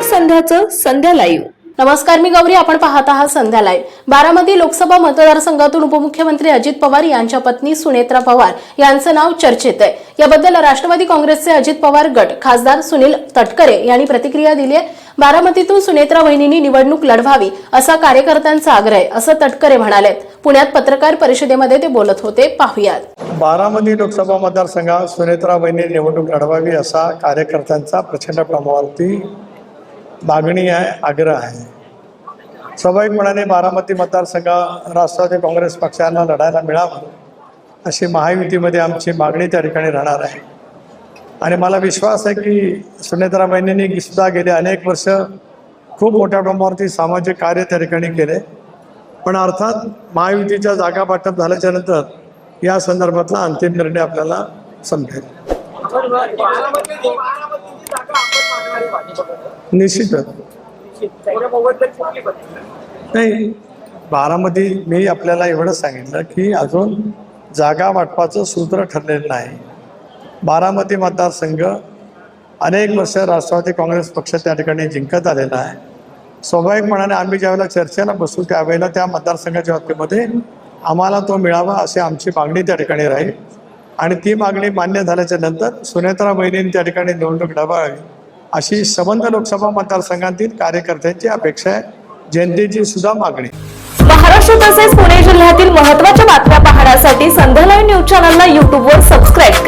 महत्वाचं संध्या लाईव्ह नमस्कार मी गौरी. आपण पाहत आहात संध्या लाईव्ह बारामती लोकसभा मतदारसंघातून उपमुख्यमंत्री अजित पवार यांच्या पत्नी सुनेत्रा पवार यांचं नाव चर्चेत आहे. याबद्दल राष्ट्रवादी काँग्रेसचे अजित पवार गट खासदार सुनील तटकरे यांनी प्रतिक्रिया दिली आहे. बारामतीतून सुनेत्रा वहिनींनी निवडणूक लढवावी असा कार्यकर्त्यांचा आग्रह आहे असं तटकरे म्हणाले. पुण्यात पत्रकार परिषदेमध्ये ते बोलत होते. पाहुयात. बारामती लोकसभा मतदारसंघात सुनेत्रा वहिनी निवडणूक लढवावी असा कार्यकर्त्यांचा प्रचंड प्रमाणावरती मागणी आहे आग्रह आहे. स्वाभाविकपणाने बारामती मतदारसंघ राष्ट्रवादी काँग्रेस पक्षांना लढायला मिळावं अशी महायुतीमध्ये आमची मागणी त्या ठिकाणी राहणार आहे. आणि मला विश्वास आहे की सुनेत्रा बहिणींनी सुद्धा गेले अनेक वर्ष खूप मोठ्या प्रमाणावरती सामाजिक कार्य त्या ठिकाणी केले. पण अर्थात महायुतीच्या जागा वाटप झाल्याच्यानंतर या संदर्भातला अंतिम निर्णय आपल्याला समजेल. निश्चितच. नाही बारामती मी आपल्याला एवढंच सांगितलं की अजून जागा वाटपाचं सूत्र ठरलेलं नाही. बारामती मतदारसंघ अनेक वर्ष राष्ट्रवादी काँग्रेस पक्ष त्या ठिकाणी जिंकत आलेला आहे. स्वाभाविकपणाने आम्ही ज्यावेळेला चर्चेला बसू त्यावेळेला त्या मतदारसंघाच्या बाबतीमध्ये आम्हाला तो मिळावा अशी आमची मागणी त्या ठिकाणी राहील. आणि ती मागणी मान्य झाल्याच्यानंतर सुनेत्रा बहिणींनी त्या ठिकाणी निवडणूक लढवावी. अशी संबंध लोकसभा मतदारसंघातील कार्यकर्त्यांची अपेक्षा आहे. जनतेची सुद्धा मागणी. महाराष्ट्र तसेच पुणे जिल्ह्यातील महत्त्वाच्या बातम्या पाहण्यासाठी संध्या न्यूज चॅनलला यूट्यूबवर सबस्क्राईब